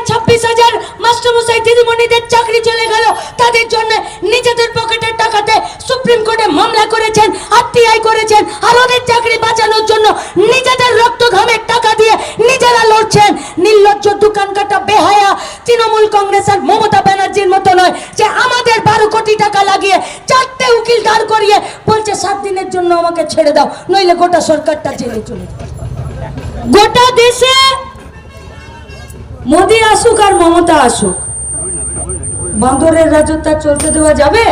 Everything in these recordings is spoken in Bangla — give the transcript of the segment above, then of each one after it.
এই ছাব্বিশ হাজার মাস্টারমশাই দিদিমণিদের চাকরি চলে গেল। তাদের জন্য নিজেদের পকেটের টাকাতে সুপ্রিম কোর্টে মামলা করেছেন, আরটিআই করেছেন, আর ওদের চাকরি বাঁচানোর জন্য নিজেদের রক্ত ঘামের টাকা দিয়ে নিজেরা লড়ছেন। নির্লজ্জ দোকান কাটা বেহায়া তৃণমূল কংগ্রেস আর মমতা ব্যানার্জির মতো নয় যে আমাদের বারো কোটি টাকা লাগিয়ে চারটে উকিল দাঁড় করিয়ে বলছে, সাত দিনের জন্য আমাকে ছেড়ে দাও, নইলে গোটা সরকারটা জেলে চলে গোটা দেশে মোদি আসুক আর মমতা আসুক বান্দরের রাজত্ব আর চলতে দেওয়া যাবে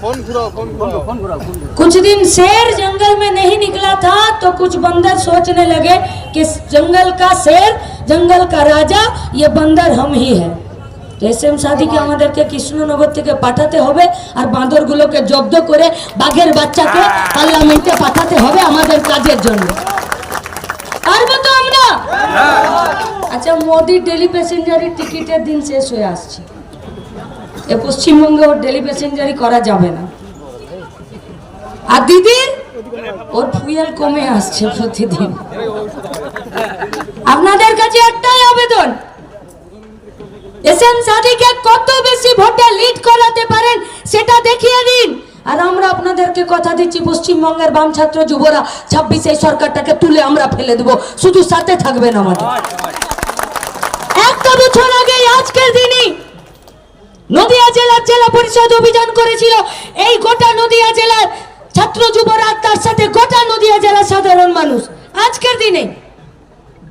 फोन घुराओ फोन घुराओ कुछ दिन शेर जंगल में नहीं निकला था तो कुछ बंदर सोचने लगे कि जंगल का शेर जंगल का राजा ये बंदर हम ही है তো এস এম সাদিকে আমাদেরকে কৃষ্ণনগর থেকে পাঠাতে হবে আর বাঁদরগুলোকে জব্দ করে বাঘের বাচ্চাকে পার্লামেন্টে পাঠাতে হবে আমাদের কাজের জন্য পারবো তো আমরা আচ্ছা মোদির ডেলি প্যাসেঞ্জারের টিকিটের দিন শেষ হয়ে আসছে। এ পশ্চিমবঙ্গে ওর ডেলি প্যাসেঞ্জারি করা যাবে না। আর দিদির ওর ফুয়েল কমে আসছে প্রতিদিন। আপনাদের কাছে একটাই আবেদন এস এম সাদিকে কত বেশি ভোটে লিড করাতে পারেন সেটা দেখিয়ে দিন। আর আমরা আপনাদেরকে কথা দিচ্ছি, পশ্চিমবঙ্গের বাম ছাত্র যুবরা, ছাব্বিশে সরকারটাকে তুলে আমরা ফেলে দেবো। শুধু সাথে থাকবেন আমাদের। একটা বছর আগে আজকের দিনই নদিয়া জেলার জেলা পরিষদ অভিযান করেছিল। এই গোটা নদিয়া জেলার ছাত্র যুবরা, তার সাথে গোটা নদিয়া জেলার সাধারণ মানুষ। আজকের দিনে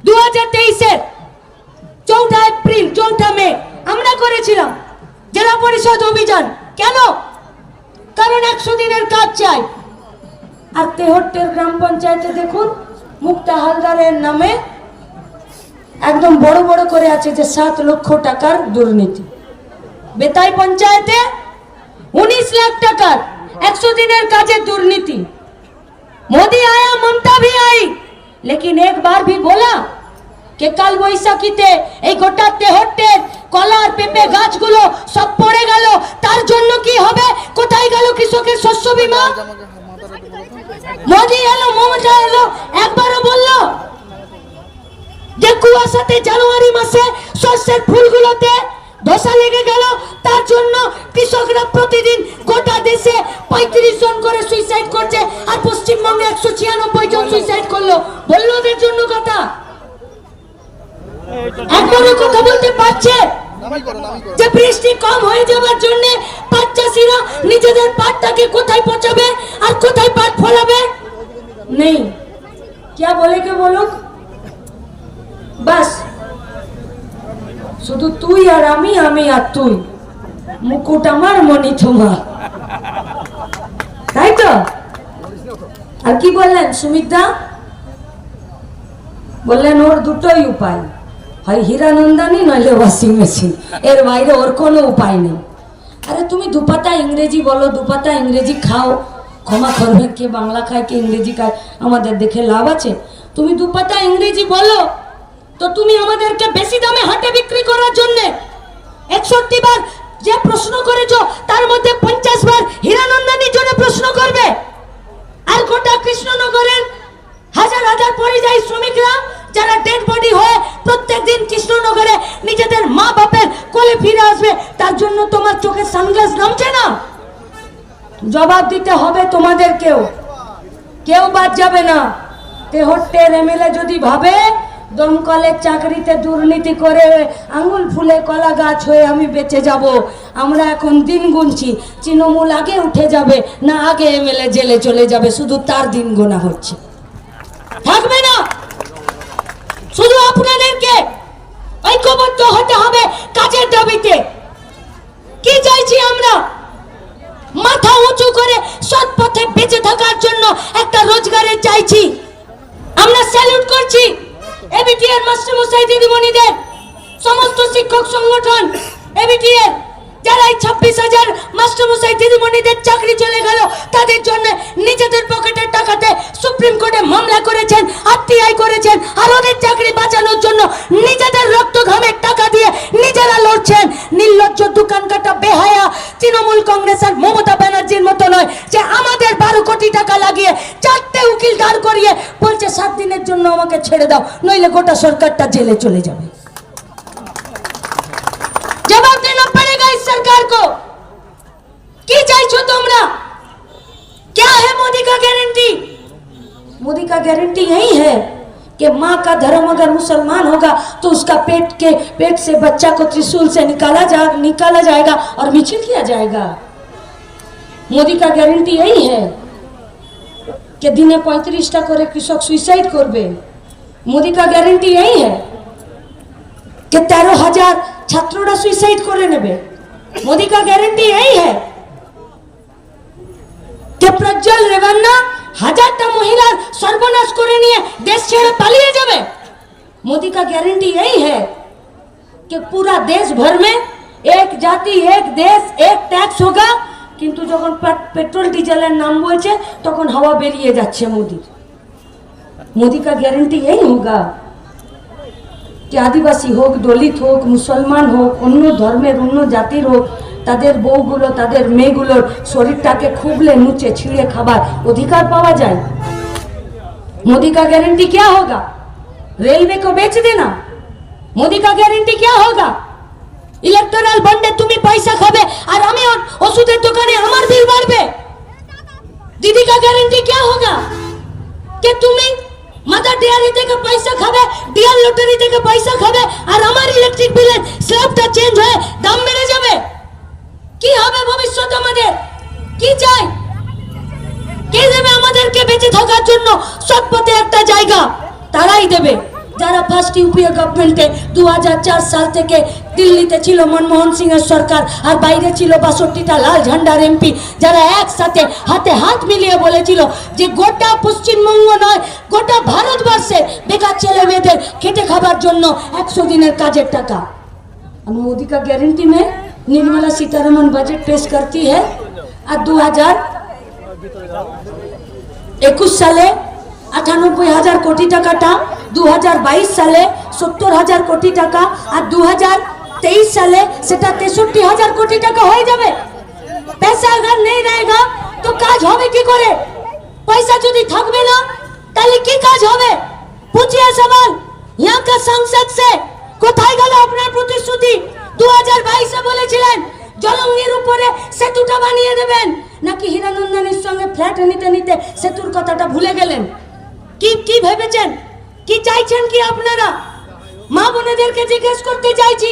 দু হাজার তেইশের চৌঠা এপ্রিল, চৌঠা মে, আমরা করেছিলাম জেলা পরিষদ অভিযান। কেন? কারণ একশো দিনের কাজ চাই আর তেহট্টের গ্রাম পঞ্চায়েতে দেখুন মুক্তা হালদারের নামে একদম বড় বড় করে আছে যে সাত লক্ষ টাকার দুর্নীতি বেতাই पंचायते उन्नीस लाख টাকার একশো দিনের কাজে দুর্নীতি मोदी आया ममता भी आई लेकिन एक बार भी बोला कि কাল বৈশাখীতে এই গোটা তেহট্টের কলার পেঁপে গাছগুলো শস্য মোদি এলো, মমতা এলো, একবারও বলল যে কুয়াশাতে জানুয়ারি মাসে শস্যের ফুলগুলোতে ধসা লেগে গেল। তার জন্য কৃষকরা প্রতিদিন গোটা দেশে পঁয়ত্রিশ জন করে সুইসাইড করছে আর পশ্চিমবঙ্গে একশো ছিয়ানব্বই জন সুইসাইড করল। বলল ওদের জন্য কথা। একবারও কথা বলতে পারছে? যে বৃষ্টি কম হয়ে যাওয়ার জন্য পাট চাষিরা নিজেদের পাটটাকে কোথায় পচাবে আর কোথায় পাট ফলাবে নেই क्या बोले के वो लोग বাস শুধু তুই আর আমি আমি আর তুই মুকুট আমার মনি তোমার তাই তো আর কি বললেন সুমিতা বললেন ওর দুটোই উপায় হয় হীরানন্দানি, নইলে ওয়াশিং মেশিন। এর বাইরে ওর কোনো উপায় নেই। আরে তুমি দুপাতা ইংরেজি বলো, দুপাতা ইংরেজি খাও। ক্ষমা করবে কে, বাংলা খায় কে, ইংরেজি খায়, আমাদের দেখে লাভ আছে। তুমি দুপাতা ইংরেজি বলো, তো তুমি আমাদেরকে বেশি দামে হাটে বিক্রি করার জন্য একষট্টি বার যে প্রশ্ন করেছ, তার মধ্যে পঞ্চাশ বার হীরানন্দানির জন্য প্রশ্ন করবে। আর গোটা কৃষ্ণনগরের হাজার হাজার পরিযায়ী শ্রমিকরা যারা ডেড বডি হয়ে প্রত্যেকদিন কৃষ্ণনগরে নিজেদের মা বাপের কোলে ফিরে আসবে, তার জন্য তোমার চোখে সানগ্লাস নামছে না? জবাব দিতে হবে তোমাদেরকেও। কেউ বাদ যাবে না। তেহট্টের এমএলএ যদি ভাবে দমকলের চাকরিতে দুর্নীতি করে আঙুল ফুলে কলা গাছ হয়ে আমি বেঁচে যাব। আমরা এখন দিন গুনছি, তৃণমূল আগে উঠে যাবে, না আগে এমএলএ জেলে চলে যাবে, শুধু তার দিন গোনা হচ্ছে। থাকবে না! শুধু আপনাদেরকে ঐক্যবদ্ধ হতে হবে কাজের দাবিতে। কি চাইছি আমরা? মাথা উঁচু করে সৎ পথে বেঁচে থাকার জন্য একটা রোজগারের চাইছি। আমরা স্যালুট করছি এবিটিএর মাস্টারমশাই দিদিমণিদের, সমস্ত শিক্ষক সংগঠন এবিটিএর যারা এই ছাব্বিশ হাজার মাস্টারমশাই দিদিমণিদের চাকরি চলে গেল, তাদের করেছেন আরবের চাকরি বাঁচানোর জন্য নিজেদের রক্ত ঘামের টাকা দিয়ে নিজেরা লড়ছেন। নির্লজ্জ দোকান কাটা বেহায়া তৃণমূল কংগ্রেস আর মমতা ব্যানার্জির মতো নয় যে আমাদের বারো কোটি টাকা লাগিয়ে চারটে উকিল দাঁড় করিয়ে বলছে, সাত দিনের জন্য আমাকে ছেড়ে দাও, নইলে গোটা সরকারটা জেলে চলে যাবে। জবাব দেনা পড়েগা ইস সরকার কো কি চাইছো তোমরা? क्या है मोदी का गारंटी मोदी का गारंटी यही है कि माँ का धर्म अगर मुसलमान होगा तो उसका पेट के पेट से बच्चा को त्रिशूल से निकाला जा निकाला जाएगा और मिचिल किया जाएगा मोदी का গ্যারেন্টি यही है कि দিনে পঁয়ত্রিশটা করে কৃষক সুইসাইড করবে মোদি का গ্যারেন্টি यही है कि তেরো হাজার ছাত্ররা সুইসাইড করে নেবে মোদি का গ্যারেন্টি यही है যে প্রজ্জ্বল রেবান্না হাজারটা মহিলার সর্বনাশ করে নিয়ে দেশ ছেড়ে পালিয়ে যাবে मोदी का गारंटी यही है कि पूरा देश भर में एक जाति एक देश एक टैक्स होगा কিন্তু যখন পে- পেট্রোল ডিজেলের নাম বলছে তখন হাওয়া বেরিয়ে যাচ্ছে মোদির মোদি का গ্যারেন্টি यही होगा যে আদিবাসী হোক দলিত হোক মুসলমান হোক অন্য ধর্মের অন্য জাতির হোক তাদের বউগুলো তাদের মেয়েগুলোর শরীরটাকে খুবলে নুচে ছিঁড়ে খাবার অধিকার পাওয়া যায় मोदी का गारंटी क्या होगा रेलवे को बेच देना मोदी का गारंटी क्या होगा ইলেকট্রাল বন্ডে তুমি পয়সা খাবে আর আমি ওর- ওষুধের দোকানে আমার বিল বাড়বে দিদি का गारंटी क्या होगा যে তুমি মাদার ডেয়ারি থেকে পয়সা খাবে ডিয়ার লটারি থেকে পয়সা খাবে আর আমার ইলেকট্রিক বিলের স্ল্যাবটা চেঞ্জ হয়ে দাম বেড়ে যাবে থাকার জন্য সৎ পথে একটা জায়গা তারাই দেবে যারা ফার্স্ট ইউপিএ গভর্নমেন্টে দু সাল থেকে দিল্লিতে ছিল মনমোহন সিং এর সরকার আর বাইরে ছিল বাষট্টিটা লাল ঝান্ডার এমপি যারা একসাথে হাতে হাত মিলিয়ে বলেছিল যে গোটা পশ্চিমবঙ্গ নয় গোটা ভারতবর্ষে বেকার ছেলে মেয়েদের খেটে খাবার জন্য একশো দিনের কাজের টাকা और मोदी का गारंटी में निर्मला सीतारमन बजट पेश करती है और दो हजार একুশ সালে আটানব্বই হাজার কোটি টাকাটা দু হাজার বাইশ সালে সত্তর হাজার কোটি টাকা আর দু হাজার তেইশ সালে সেটা তেষট্টি হাজার কোটি টাকা হয়ে যাবে। পয়সা আগার নেই রয়েগা তো কাজ হবে কি করে? পয়সা যদি থাকবে না, তাহলে কি কাজ হবে? পুঁজিয়া সবাল ইয়াকা সংসদ সে, কোথায় গেল আপনার প্রতিশ্রুতি? দু হাজার বাইশে বলেছিলেন, জলঙ্গির উপরে সেতুটা বানিয়ে দেবেন। নাকি হীরানন্দানির সঙ্গে ফ্ল্যাট নিতে নিতে সেতুর কথাটা ভুলে গেলেন কি কি ভেবেছেন কি চাইছেন কি আপনারা মা বোনেদেরকে জিজ্ঞেস করতে চাইছি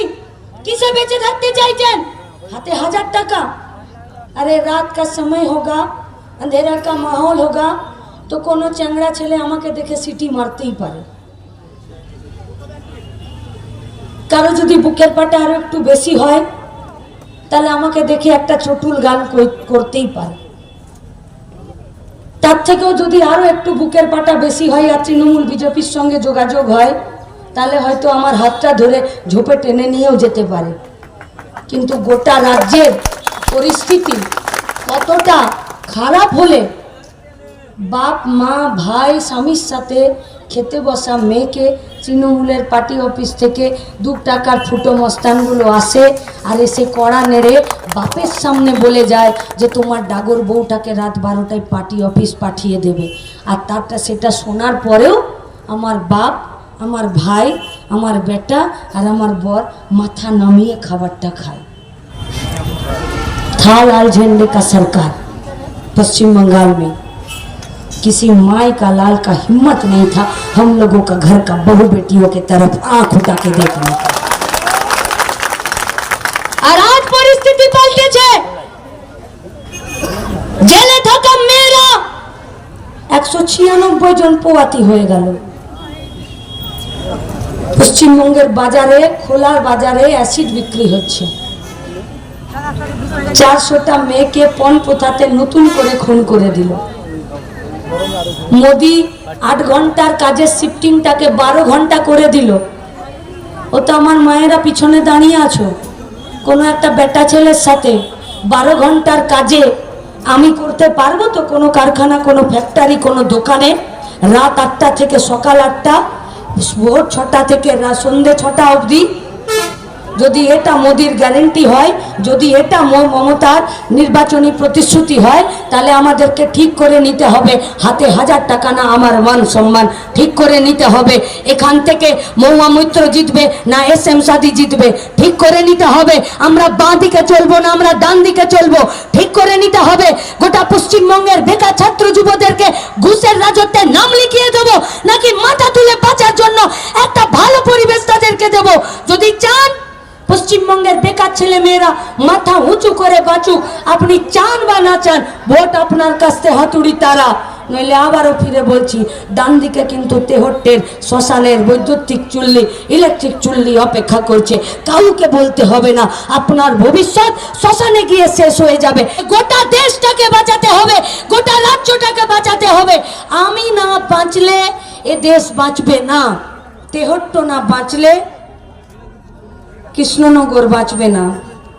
কিসে বেঁচে থাকতে চাইছেন হাতে হাজার টাকা अरे रात का समय होगा अंधेरा का माहौल होगा তো কোনো চ্যাংড়া ছেলে আমাকে দেখে সিটি মারতেই পারে কারো যদি বুকের পাটা আরো একটু বেশি হয় তাহলে আমাকে দেখে একটা চটুল গান করতেই পারে। তার থেকেও যদি আরও একটু বুকের পাটা বেশি হয় আর তৃণমূল বিজেপির সঙ্গে যোগাযোগ হয়, তাহলে হয়তো আমার হাতটা ধরে ঝোপে টেনে নিয়েও যেতে পারে। কিন্তু গোটা রাজ্যের পরিস্থিতি কতটা খারাপ হলে বাপ, মা, ভাই, স্বামীর সাথে খেতে বসা মেয়েকে তৃণমূলের পার্টি অফিস থেকে দু টাকার ফুটো মস্তানগুলো আসে আর এসে কড়া নেড়ে বাপের সামনে বলে যায় যে তোমার ডাগর বউটাকে রাত বারোটায় পার্টি অফিস পাঠিয়ে দেবে আর তারটা সেটা শোনার পরেও আমার বাপ আমার ভাই আমার বেটা আর আমার বর মাথা নামিয়ে খাবারটা খায় था लाल झंडे का सरकार पश्चिम बंगाल में किसी माई का लाल का हिम्मत नहीं था हम लोगों का घर का बहू बेटियों की तरफ आंख उठा के देखने का আর আজ পরিস্থিতি পাল্টেছে জেলে থাকা মেয়েরা একশো ছিয়ানব্বই জন পোয়াতি হয়ে গেল পশ্চিমবঙ্গের বাজারে খোলার বাজারে অ্যাসিড বিক্রি হচ্ছে চারশোটা মেয়েকে পণ প্রথাতে নতুন করে খুন করে দিল মোদি আট ঘণ্টার কাজের শিফটিংটাকে বারো ঘণ্টা করে দিল। ও তো আমার মায়েরা পিছনে দাঁড়িয়ে আছো। কোনো একটা বেটা ছেলের সাথে বারো ঘণ্টার কাজে আমি করতে পারব তো? কোনো কারখানা, কোনো ফ্যাক্টরি কোনো দোকানে রাত আটটা থেকে সকাল আটটা, ভোর ছটা থেকে সন্ধে ছটা অবধি যদি এটা মোদির গ্যারেন্টি হয়, যদি এটা মমতার নির্বাচনী প্রতিশ্রুতি হয়, তাহলে আমাদেরকে ঠিক করে নিতে হবে। হাতে হাজার টাকা না, আমার মান সম্মান ঠিক করে নিতে হবে। এখান থেকে মৌয়া মৈত্র জিতবে না, এস এম সাদি জিতবে, ঠিক করে নিতে হবে। আমরা বাঁ দিকে চলবো না, আমরা ডান দিকে চলবো, ঠিক করে নিতে হবে। গোটা পশ্চিমবঙ্গের বেকার ছাত্র যুবদেরকে ঘুষের রাজত্বের নাম লিখিয়ে দেবো, নাকি মাথা তুলে বাঁচার জন্য একটা ভালো পরিবেশ তাদেরকে দেবো? যদি চান পশ্চিমবঙ্গের বেকার ছেলে মেয়েরা মাথা উঁচু করে বাঁচুক। আপনি চান বা না চান, ভোট আপনার কাছ হাতুড়ি তারা। নইলে আবারও ফিরে বলছি, ডান দিকে কিন্তু তেহট্টের শ্মশানের বৈদ্যুতিক চুল্লি, ইলেকট্রিক চুল্লি অপেক্ষা করছে। কাউকে বলতে হবে না, আপনার ভবিষ্যৎ শ্মশানে গিয়ে শেষ হয়ে যাবে। গোটা দেশটাকে বাঁচাতে হবে, গোটা রাজ্যটাকে বাঁচাতে হবে। আমি না বাঁচলে এ দেশ বাঁচবে না, তেহট্ট না বাঁচলে কৃষ্ণনগর বাঁচবে না।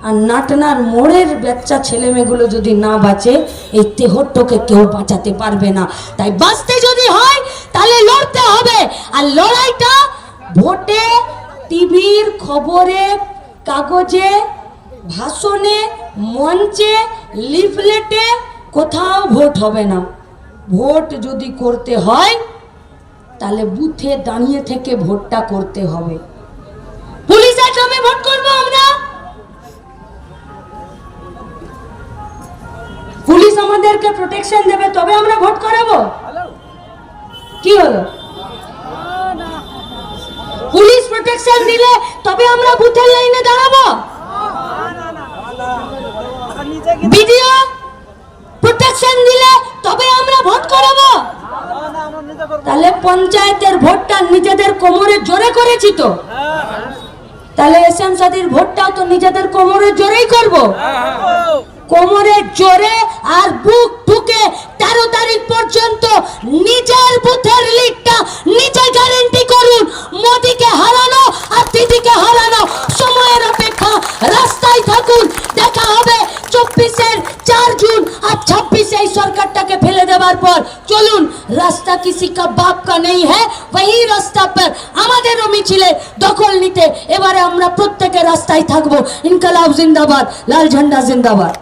আর নাটনার মোড়ের বাচ্চা ছেলেমেয়েগুলো যদি না বাঁচে, এই তেহট্টকে কেউ বাঁচাতে পারবে না। তাই বাঁচতে যদি হয়, তাহলে লড়তে হবে। আর লড়াইটা ভোটে, টিভির খবরে, কাগজে, ভাষণে, মঞ্চে, লিফলেটে কোথাও ভোট হবে না। ভোট যদি করতে হয়, তাহলে বুথে দাঁড়িয়ে থেকে ভোটটা করতে হবে। আমাদেরকে প্রোটেকশন দেবে তবে আমরা ভোট করাবো? কি হলো? পুলিশ প্রোটেকশন দিলে তবে আমরা বুথের লাইনে দাঁড়াবো? ভিডিও প্রোটেকশন দিলে তবে আমরা ভোট করাবো? তাহলে পঞ্চায়েতের ভোটটা নিজেদের কোমরে জোরে করেছি তো? তাহলে এসএম সাদির ভোটটাও তো নিজেদের কোমরে জোরেই করব? কোমরে জোরে আর বুক ঢুকে তেরো তারিখ পর্যন্ত নিজের বুথের লিডটা নিজে গ্যারেন্টি করুন। মোদিকে হারানো আর দিদিকে হারানো সময়ের অপেক্ষা রাস্তায় থাকুন। দেখা হবে চব্বিশের চার জুন আর ছাব্বিশে এই সরকারটাকে ফেলে দেওয়ার পর। চলুন, রাস্তা কিসি কা বাপ কা নেই হ্যাঁ वही রাস্তা পর আমাদেরও মিছিলে দখল নিতে এবারে আমরা প্রত্যেকে রাস্তায় থাকব। ইনকালাব জিন্দাবাদ, লাল ঝান্ডা জিন্দাবাদ।